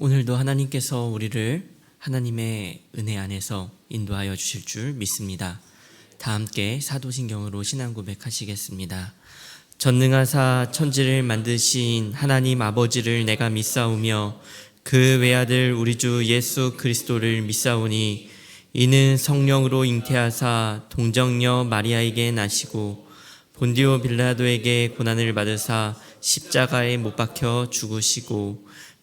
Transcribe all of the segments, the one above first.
오늘도 하나님께서 우리를 하나님의 은혜 안에서 인도하여 주실 줄 믿습니다. 다 함께 사도신경으로 신앙 고백하시겠습니다. 전능하사 천지를 만드신 하나님 아버지를 내가 믿사오며 그 외아들 우리 주 예수 그리스도를 믿사오니 이는 성령으로 잉태하사 동정녀 마리아에게 나시고 본디오 빌라도에게 고난을 받으사 십자가에 못 박혀 죽으시고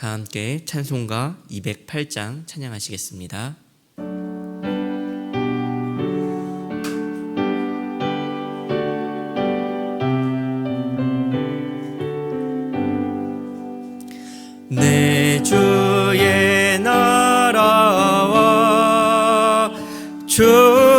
다 함께 찬송가 208장 찬양하시겠습니다. 내 주의 나라와 주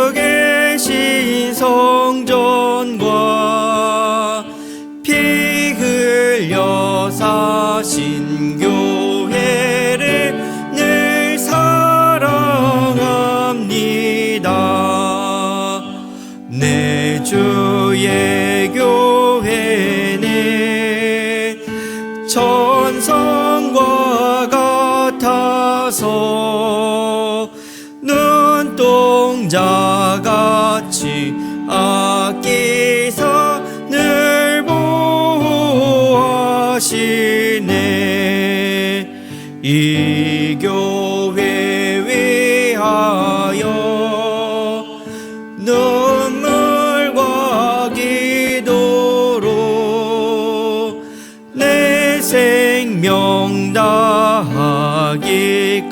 다하기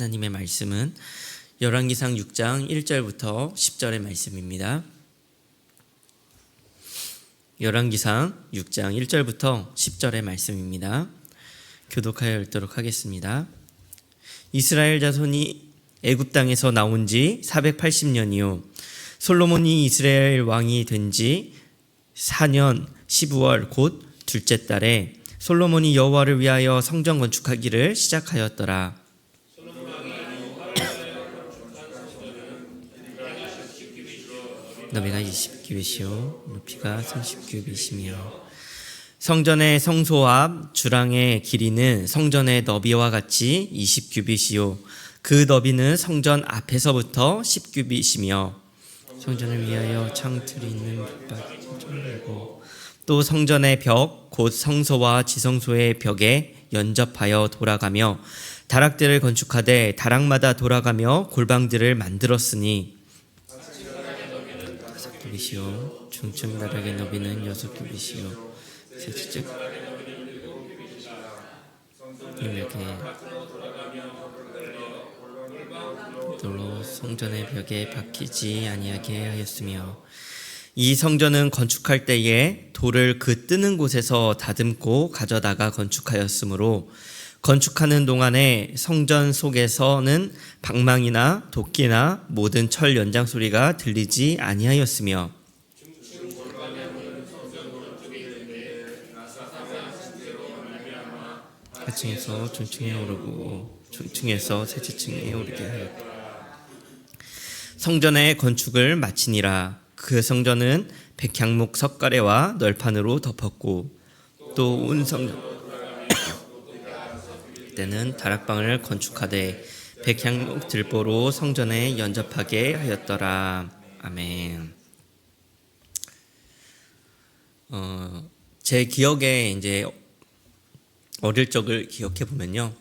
하나님의 말씀은 열왕기상 6장 1절부터 10절의 말씀입니다. 열왕기상 6장 1절부터 10절의 말씀입니다. 교독하여 읽도록 하겠습니다. 이스라엘 자손이 애굽 땅에서 나온 지 480년이요 솔로몬이 이스라엘 왕이 된 지 4년 12월 곧 둘째 달에 솔로몬이 여호와를 위하여 성전 건축하기를 시작하였더라. 너비가 20규빗이요 높이가 30규빗이며. 성전의 성소 앞 주랑의 길이는 성전의 너비와 같이 20규빗이요 그 너비는 성전 앞에서부터 10규빗이며. 성전을 위하여 창틀이 있는 빗밭 성전이고 또 성전의 벽 곧 성소와 지성소의 벽에 연접하여 돌아가며 다락들을 건축하되 다락마다 돌아가며 골방들을 만들었으니 규빗이요 중층 다락의 너비는 여섯 규빗이요 세치즉 이렇게 돌로 성전의 벽에 박히지 아니하게 하였으며 이 성전은 건축할 때에 돌을 그 뜨는 곳에서 다듬고 가져다가 건축하였으므로 건축하는 동안에 성전 속에서는 방망이나 도끼나 모든 철 연장 소리가 들리지 아니하였으며 하층에서 중층에 오르고 중층에서 셋째층에 오르게 하였다. 성전의 건축을 마치니라 그 성전은 백향목 석가래와 널판으로 덮었고 또 온 성전 때는 다락방을 건축하되 백향목 들보로 성전에 연접하게 하였더라 아멘. 어, 제 기억에 이제 어릴 적을 기억해 보면요.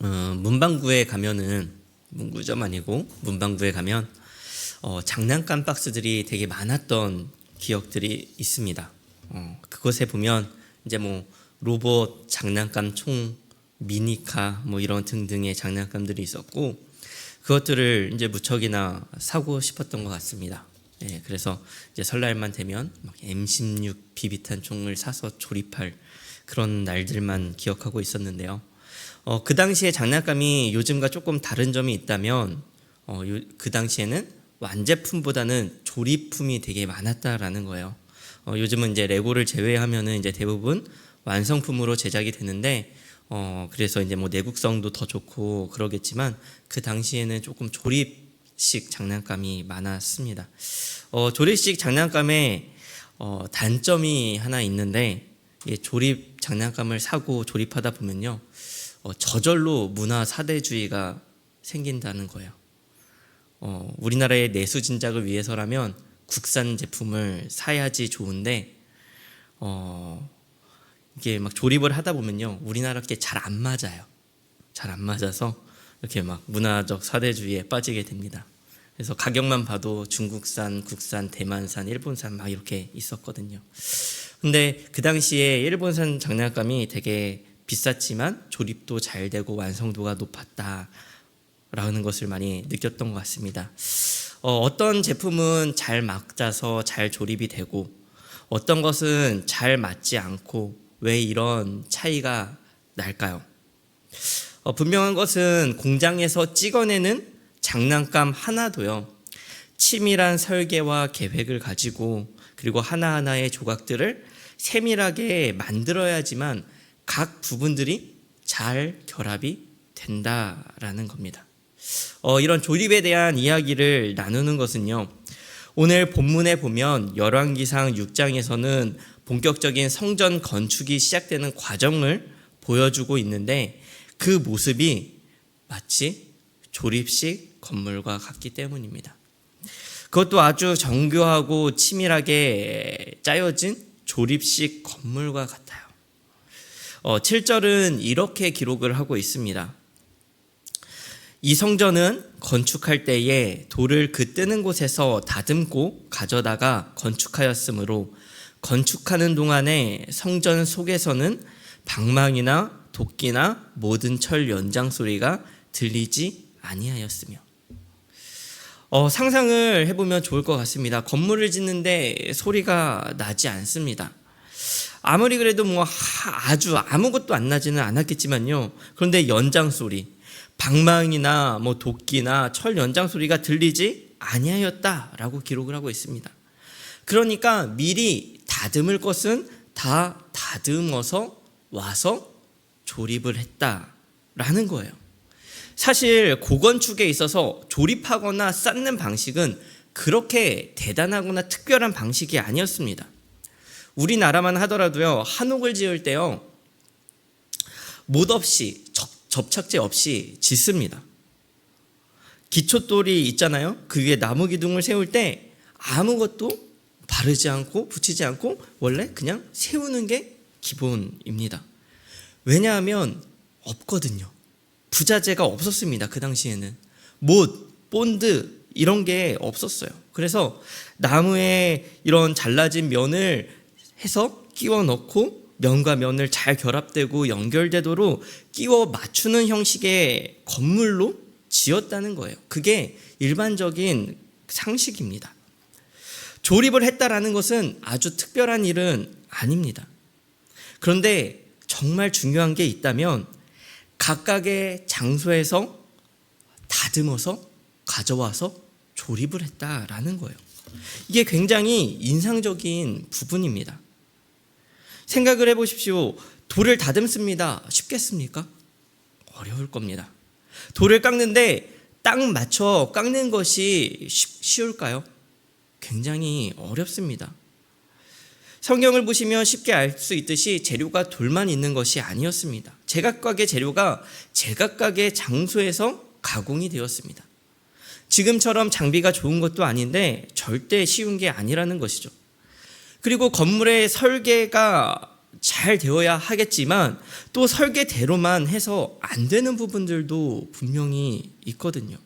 어, 문방구에 가면은 문구점 아니고 문방구에 가면 어, 장난감 박스들이 되게 많았던 기억들이 있습니다. 어, 그곳에 보면 이제 뭐 로봇 장난감 총 미니카 뭐 이런 등등의 장난감들이 있었고 그것들을 이제 무척이나 사고 싶었던 것 같습니다. 예, 그래서 이제 설날만 되면 막 M16 비비탄 총을 사서 조립할 그런 날들만 기억하고 있었는데요. 어, 그 당시에 장난감이 요즘과 조금 다른 점이 있다면 어, 요, 그 당시에는 완제품보다는 조립품이 되게 많았다라는 거예요. 어, 요즘은 이제 레고를 제외하면은 이제 대부분 완성품으로 제작이 되는데 어, 그래서 이제 뭐 내구성도 더 좋고 그러겠지만 그 당시에는 조금 조립식 장난감이 많았습니다. 어, 조립식 장난감에 어, 단점이 하나 있는데 이 조립 장난감을 사고 조립하다 보면요 어, 저절로 문화 사대주의가 생긴다는 거예요. 어, 우리나라의 내수 진작을 위해서라면 국산 제품을 사야지 좋은데 어, 이게 막 조립을 하다 보면요 우리나라 게잘안 맞아요. 잘 안 맞아서 이렇게 막 문화적 사대주의에 빠지게 됩니다. 그래서 가격만 봐도 중국산, 국산, 대만산, 일본산 막 이렇게 있었거든요. 근데 그 당시에 일본산 장난감이 되게 비쌌지만 조립도 잘 되고 완성도가 높았다라는 것을 많이 느꼈던 것 같습니다. 어, 어떤 제품은 잘 맞아서 잘 조립이 되고 어떤 것은 잘 맞지 않고 왜 이런 차이가 날까요? 어, 분명한 것은 공장에서 찍어내는 장난감 하나도요. 치밀한 설계와 계획을 가지고 그리고 하나하나의 조각들을 세밀하게 만들어야지만 각 부분들이 잘 결합이 된다라는 겁니다. 어, 이런 조립에 대한 이야기를 나누는 것은요. 오늘 본문에 보면 열왕기상 6장에서는 본격적인 성전 건축이 시작되는 과정을 보여주고 있는데 그 모습이 마치 조립식 건물과 같기 때문입니다. 그것도 아주 정교하고 치밀하게 짜여진 조립식 건물과 같아요. 어, 7절은 이렇게 기록을 하고 있습니다. 이 성전은 건축할 때에 돌을 그 뜨는 곳에서 다듬고 가져다가 건축하였으므로 건축하는 동안에 성전 속에서는 방망이나 도끼나 모든 철 연장 소리가 들리지 아니하였으며 어, 상상을 해보면 좋을 것 같습니다. 건물을 짓는데 소리가 나지 않습니다. 아무리 그래도 뭐 아주 아무것도 안 나지는 않았겠지만요. 그런데 연장 소리, 방망이나 뭐 도끼나 철 연장 소리가 들리지 아니하였다라고 기록을 하고 있습니다. 그러니까 미리 다듬을 것은 다 다듬어서 와서 조립을 했다라는 거예요. 사실 고건축에 있어서 조립하거나 쌓는 방식은 그렇게 대단하거나 특별한 방식이 아니었습니다. 우리나라만 하더라도요 한옥을 지을 때요 못 없이 접 착제 없이 짓습니다. 기초돌이 있잖아요. 그 위에 나무 기둥을 세울 때 아무것도 바르지 않고 붙이지 않고 원래 그냥 세우는 게 기본입니다. 왜냐하면 없거든요. 부자재가 없었습니다. 그 당시에는 못, 본드 이런 게 없었어요. 그래서 나무에 이런 잘라진 면을 해서 끼워 넣고 면과 면을 잘 결합되고 연결되도록 끼워 맞추는 형식의 건물로 지었다는 거예요. 그게 일반적인 상식입니다. 조립을 했다라는 것은 아주 특별한 일은 아닙니다. 그런데 정말 중요한 게 있다면 각각의 장소에서 다듬어서 가져와서 조립을 했다라는 거예요. 이게 굉장히 인상적인 부분입니다. 생각을 해보십시오. 돌을 다듬습니다. 쉽겠습니까? 어려울 겁니다. 돌을 깎는데 딱 맞춰 깎는 것이 쉽- 쉬울까요? 굉장히 어렵습니다. 성경을 보시면 쉽게 알 수 있듯이 재료가 돌만 있는 것이 아니었습니다. 제각각의 재료가 제각각의 장소에서 가공이 되었습니다. 지금처럼 장비가 좋은 것도 아닌데 절대 쉬운 게 아니라는 것이죠. 그리고 건물의 설계가 잘 되어야 하겠지만 또 설계대로만 해서 안 되는 부분들도 분명히 있거든요.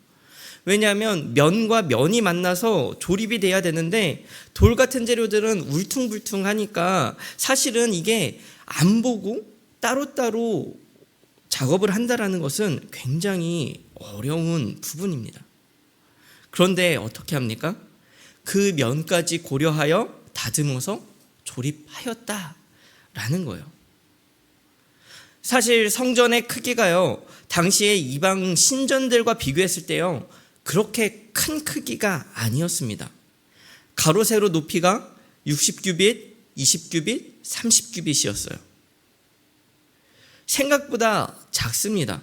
왜냐하면 면과 면이 만나서 조립이 돼야 되는데 돌 같은 재료들은 울퉁불퉁하니까 사실은 이게 안 보고 따로따로 작업을 한다라는 것은 굉장히 어려운 부분입니다. 그런데 어떻게 합니까? 그 면까지 고려하여 다듬어서 조립하였다라는 거예요. 사실 성전의 크기가요, 당시의 이방 신전들과 비교했을 때요, 그렇게 큰 크기가 아니었습니다. 가로 세로 높이가 60규빗, 20규빗, 30규빗이었어요. 생각보다 작습니다.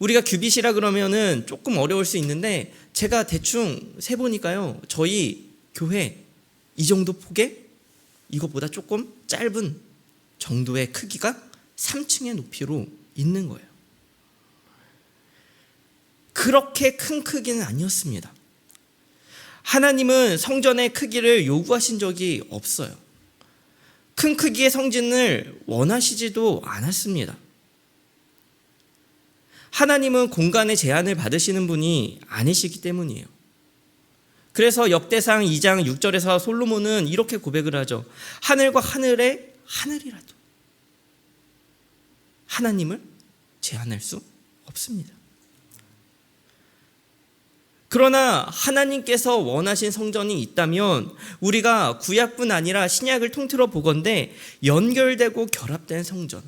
우리가 규빗이라 그러면은 조금 어려울 수 있는데 제가 대충 세 보니까요. 저희 교회 이 정도 폭에 이것보다 조금 짧은 정도의 크기가 3층의 높이로 있는 거예요. 그렇게 큰 크기는 아니었습니다. 하나님은 성전의 크기를 요구하신 적이 없어요. 큰 크기의 성전을 원하시지도 않았습니다. 하나님은 공간의 제한을 받으시는 분이 아니시기 때문이에요. 그래서 역대상 2장 6절에서 솔로몬은 이렇게 고백을 하죠. 하늘과 하늘의 하늘이라도 하나님을 제한할 수 없습니다. 그러나 하나님께서 원하신 성전이 있다면 우리가 구약뿐 아니라 신약을 통틀어 보건대 연결되고 결합된 성전.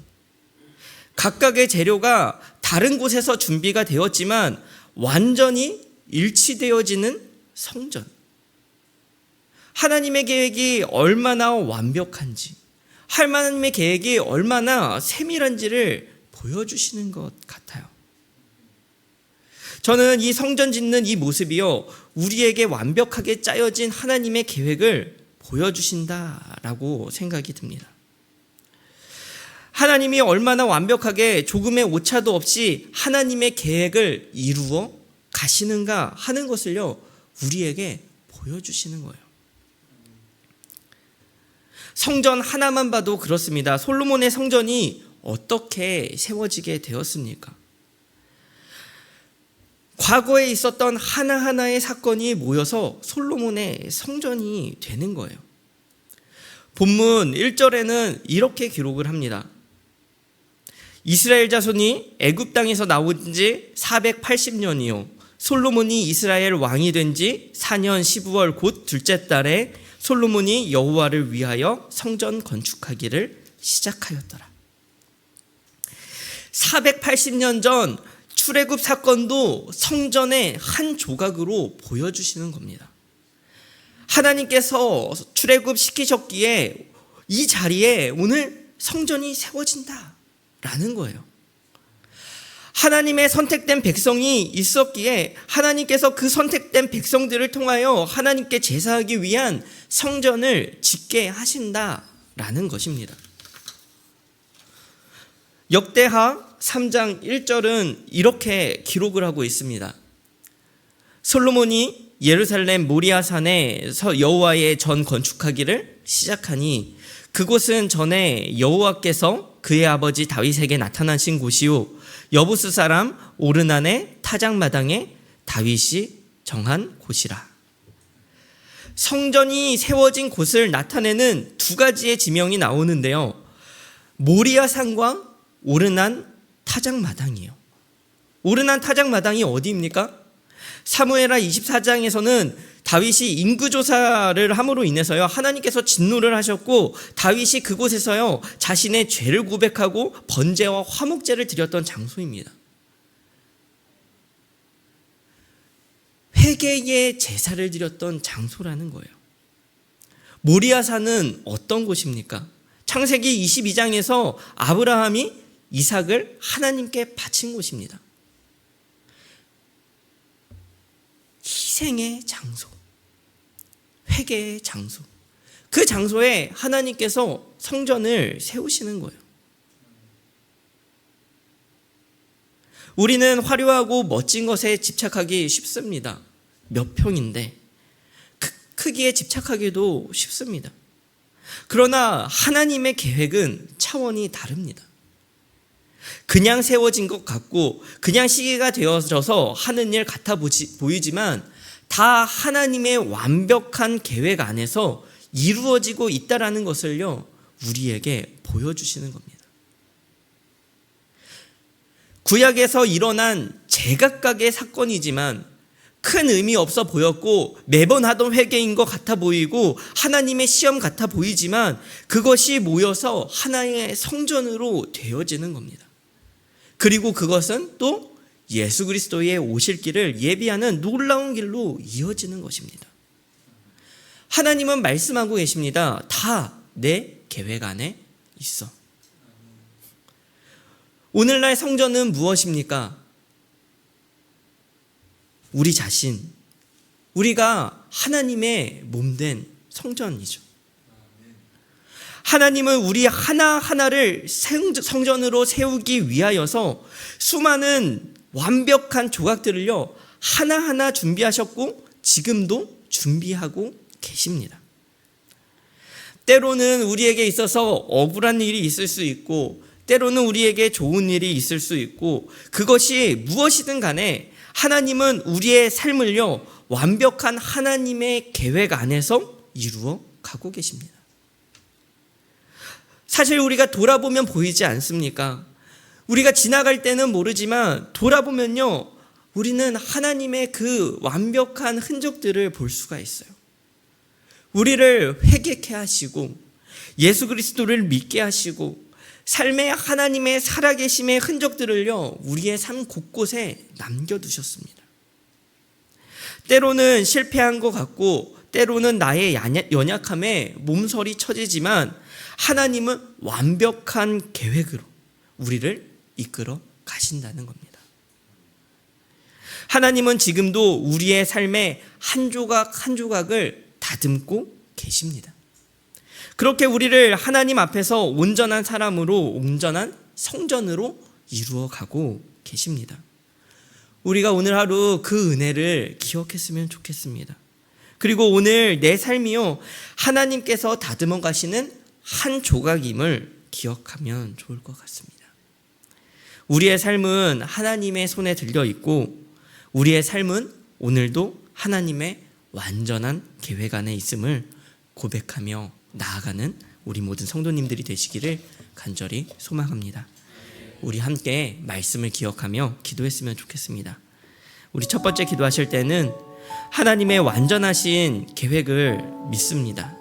각각의 재료가 다른 곳에서 준비가 되었지만 완전히 일치되어지는 성전. 하나님의 계획이 얼마나 완벽한지, 하나님의 계획이 얼마나 세밀한지를 보여주시는 것 같아요. 저는 이 성전 짓는 이 모습이요, 우리에게 완벽하게 짜여진 하나님의 계획을 보여주신다라고 생각이 듭니다. 하나님이 얼마나 완벽하게 조금의 오차도 없이 하나님의 계획을 이루어 가시는가 하는 것을요, 우리에게 보여주시는 거예요. 성전 하나만 봐도 그렇습니다. 솔로몬의 성전이 어떻게 세워지게 되었습니까? 과거에 있었던 하나하나의 사건이 모여서 솔로몬의 성전이 되는 거예요. 본문 1절에는 이렇게 기록을 합니다. 이스라엘 자손이 애굽 땅에서 나온 지 480년이요. 솔로몬이 이스라엘 왕이 된 지 4년 12월 곧 둘째 달에 솔로몬이 여호와를 위하여 성전 건축하기를 시작하였더라. 480년 전 출애굽 사건도 성전의 한 조각으로 보여주시는 겁니다. 하나님께서 출애굽 시키셨기에 이 자리에 오늘 성전이 세워진다라는 거예요. 하나님의 선택된 백성이 있었기에 하나님께서 그 선택된 백성들을 통하여 하나님께 제사하기 위한 성전을 짓게 하신다라는 것입니다. 역대하 3장 1절은 이렇게 기록을 하고 있습니다. 솔로몬이 예루살렘 모리아산에 여호와의 전 건축하기를 시작하니 그곳은 전에 여호와께서 그의 아버지 다윗에게 나타나신 곳이요 여부스 사람 오르난의 타작 마당에 다윗이 정한 곳이라. 성전이 세워진 곳을 나타내는 두 가지의 지명이 나오는데요. 모리아산과 오르난 타작마당이에요. 오르난 타작마당이 어디입니까? 사무엘하 24장에서는 다윗이 인구조사를 함으로 인해서요, 하나님께서 진노를 하셨고, 다윗이 그곳에서요, 자신의 죄를 고백하고 번제와 화목제를 드렸던 장소입니다. 회개의 제사를 드렸던 장소라는 거예요. 모리아산은 어떤 곳입니까? 창세기 22장에서 아브라함이 이삭을 하나님께 바친 곳입니다. 희생의 장소, 회개의 장소. 그 장소에 하나님께서 성전을 세우시는 거예요. 우리는 화려하고 멋진 것에 집착하기 쉽습니다. 몇 평인데 크, 크기에 집착하기도 쉽습니다. 그러나 하나님의 계획은 차원이 다릅니다. 그냥 세워진 것 같고 그냥 시기가 되어져서 하는 일 같아 보이지만 다 하나님의 완벽한 계획 안에서 이루어지고 있다라는 것을요 우리에게 보여주시는 겁니다. 구약에서 일어난 제각각의 사건이지만 큰 의미 없어 보였고 매번 하던 회개인 것 같아 보이고 하나님의 시험 같아 보이지만 그것이 모여서 하나의 성전으로 되어지는 겁니다. 그리고 그것은 또 예수 그리스도의 오실 길을 예비하는 놀라운 길로 이어지는 것입니다. 하나님은 말씀하고 계십니다. 다 내 계획 안에 있어. 오늘날 성전은 무엇입니까? 우리 자신, 우리가 하나님의 몸된 성전이죠. 하나님은 우리 하나하나를 성전으로 세우기 위하여서 수많은 완벽한 조각들을요, 하나하나 준비하셨고, 지금도 준비하고 계십니다. 때로는 우리에게 있어서 억울한 일이 있을 수 있고, 때로는 우리에게 좋은 일이 있을 수 있고, 그것이 무엇이든 간에 하나님은 우리의 삶을요, 완벽한 하나님의 계획 안에서 이루어 가고 계십니다. 사실 우리가 돌아보면 보이지 않습니까? 우리가 지나갈 때는 모르지만 돌아보면요, 우리는 하나님의 그 완벽한 흔적들을 볼 수가 있어요. 우리를 회개케 하시고 예수 그리스도를 믿게 하시고 삶의 하나님의 살아계심의 흔적들을요, 우리의 삶 곳곳에 남겨 두셨습니다. 때로는 실패한 것 같고, 때로는 나의 연약함에 몸서리 쳐지지만, 하나님은 완벽한 계획으로 우리를 이끌어 가신다는 겁니다. 하나님은 지금도 우리의 삶의 한 조각 한 조각을 다듬고 계십니다. 그렇게 우리를 하나님 앞에서 온전한 사람으로 온전한 성전으로 이루어 가고 계십니다. 우리가 오늘 하루 그 은혜를 기억했으면 좋겠습니다. 그리고 오늘 내 삶이요, 하나님께서 다듬어 가시는 한 조각임을 기억하면 좋을 것 같습니다. 우리의 삶은 하나님의 손에 들려 있고 우리의 삶은 오늘도 하나님의 완전한 계획 안에 있음을 고백하며 나아가는 우리 모든 성도님들이 되시기를 간절히 소망합니다. 우리 함께 말씀을 기억하며 기도했으면 좋겠습니다. 우리 첫 번째 기도하실 때는 하나님의 완전하신 계획을 믿습니다.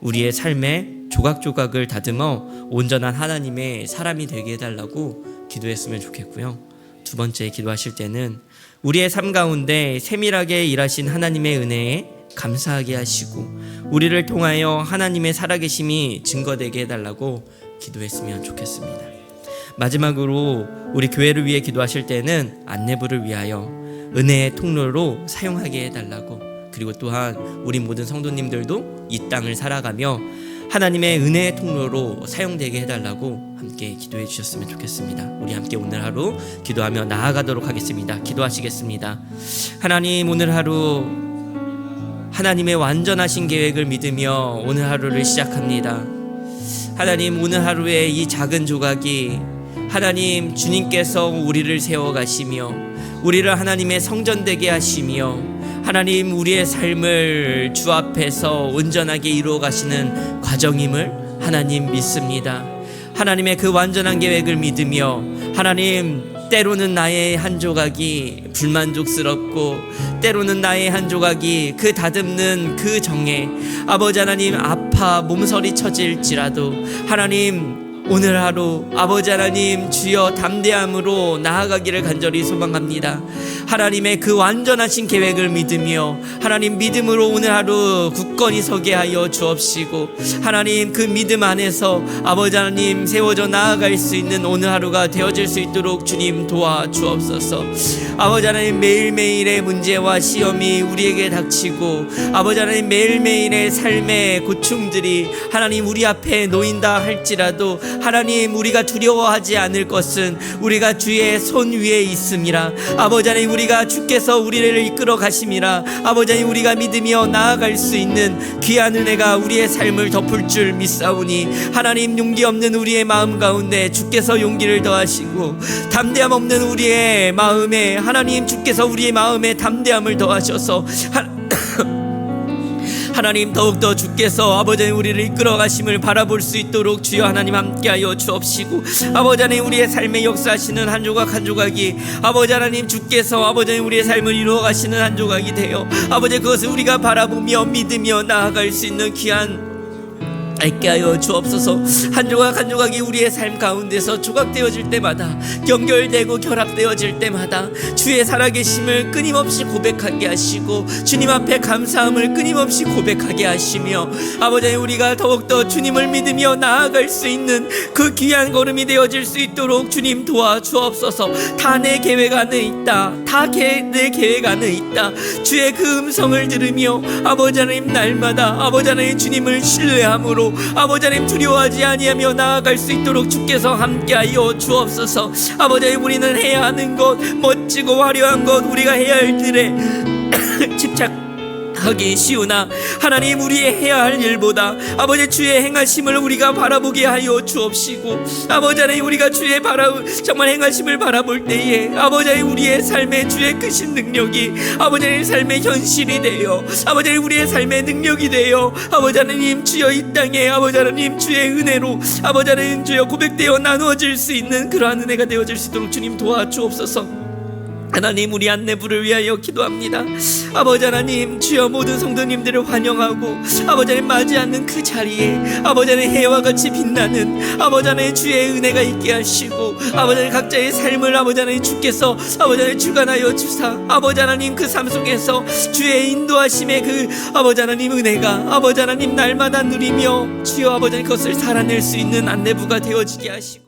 우리의 삶에 조각조각을 다듬어 온전한 하나님의 사람이 되게 해달라고 기도했으면 좋겠고요. 두 번째 기도하실 때는 우리의 삶 가운데 세밀하게 일하신 하나님의 은혜에 감사하게 하시고 우리를 통하여 하나님의 살아계심이 증거되게 해달라고 기도했으면 좋겠습니다. 마지막으로 우리 교회를 위해 기도하실 때는 안내부를 위하여 은혜의 통로로 사용하게 해달라고 그리고 또한 우리 모든 성도님들도 이 땅을 살아가며 하나님의 은혜의 통로로 사용되게 해달라고 함께 기도해 주셨으면 좋겠습니다. 우리 함께 오늘 하루 기도하며 나아가도록 하겠습니다. 기도하시겠습니다. 하나님 오늘 하루 하나님의 완전하신 계획을 믿으며 오늘 하루를 시작합니다. 하나님 오늘 하루의 이 작은 조각이 하나님 주님께서 우리를 세워 가시며 우리를 하나님의 성전 되게 하시며 하나님 우리의 삶을 주 앞에서 온전하게 이루어 가시는 과정임을 하나님 믿습니다. 하나님의 그 완전한 계획을 믿으며 하나님 때로는 나의 한 조각이 불만족스럽고 때로는 나의 한 조각이 그 다듬는 그 정에 아버지 하나님 아파 몸서리 쳐질지라도 하나님 오늘 하루 아버지 하나님 주여 담대함으로 나아가기를 간절히 소망합니다. 하나님의 그 완전하신 계획을 믿으며 하나님 믿음으로 오늘 하루 굳건히 서게 하여 주옵시고 하나님 그 믿음 안에서 아버지 하나님 세워져 나아갈 수 있는 오늘 하루가 되어질 수 있도록 주님 도와 주옵소서. 아버지 하나님 매일매일의 문제와 시험이 우리에게 닥치고 아버지 하나님 매일매일의 삶의 고충들이 하나님 우리 앞에 놓인다 할지라도 하나님 우리가 두려워하지 않을 것은 우리가 주의 손 위에 있음이라. 아버지 하나님 우리가 주께서 우리를 이끌어 가심이라. 아버지 하나님 우리가 믿으며 나아갈 수 있는 귀한 은혜가 우리의 삶을 덮을 줄 믿사오니 하나님 용기 없는 우리의 마음 가운데 주께서 용기를 더하시고 담대함 없는 우리의 마음에 하나님 주께서 우리의 마음에 담대함을 더하셔서 하, 하나님 더욱더 주께서 아버지 하나님 우리를 이끌어 가심을 바라볼 수 있도록 주여 하나님 함께하여 주옵시고 아버지 하나님 우리의 삶에 역사하시는 한 조각 한 조각이 아버지 하나님 주께서 아버지 하나님 우리의 삶을 이루어 가시는 한 조각이 되어 아버지 그것을 우리가 바라보며 믿으며 나아갈 수 있는 귀한 알게 하여 주옵소서. 한 조각 한 조각이 우리의 삶 가운데서 조각되어질 때마다 연결되고 결합되어질 때마다 주의 살아계심을 끊임없이 고백하게 하시고 주님 앞에 감사함을 끊임없이 고백하게 하시며 아버지 우리가 더욱더 주님을 믿으며 나아갈 수 있는 그 귀한 걸음이 되어질 수 있도록 주님 도와 주옵소서. 다 내 계획 안에 있다. 다 내 계획 안에 있다. 주의 그 음성을 들으며 아버지 하나님 날마다 아버지 하나님 주님을 신뢰함으로 아버지 하나님 두려워하지 아니하며 나아갈 수 있도록 주께서 함께하여 주옵소서. 아버지 하나님 우리는 해야 하는 것 멋지고 화려한 것 우리가 해야 할 일에 집착 하기 쉬우나 하나님 우리의 해야 할 일보다 아버지 주의 행하심을 우리가 바라보게 하여 주옵시고 아버지 하나님 우리가 주의 바라 정말 행하심을 바라볼 때에 아버지 하나님 우리의 삶에 주의 크신 능력이 아버지 하나님 삶의 현실이 되어 아버지 하나님 우리의 삶의 능력이 되어 아버지 하나님 주여 이 땅에 아버지 하나님 주의 은혜로 아버지 하나님 주여 고백되어 나누어질 수 있는 그러한 은혜가 되어질 수 있도록 주님 도와주옵소서. 하나님 우리 안내부를 위하여 기도합니다. 아버지 하나님 주여 모든 성도님들을 환영하고 아버지 하나님 맞이하는 그 자리에 아버지 하나님 해와 같이 빛나는 아버지 하나님 주의 은혜가 있게 하시고 아버지 하나님 각자의 삶을 아버지 하나님 주께서 아버지 하나님 주관하여 주사 아버지 하나님 그 삶 속에서 주의 인도하심의 그 아버지 하나님 은혜가 아버지 하나님 날마다 누리며 주여 아버지 하나님 그것을 살아낼 수 있는 안내부가 되어지게 하시고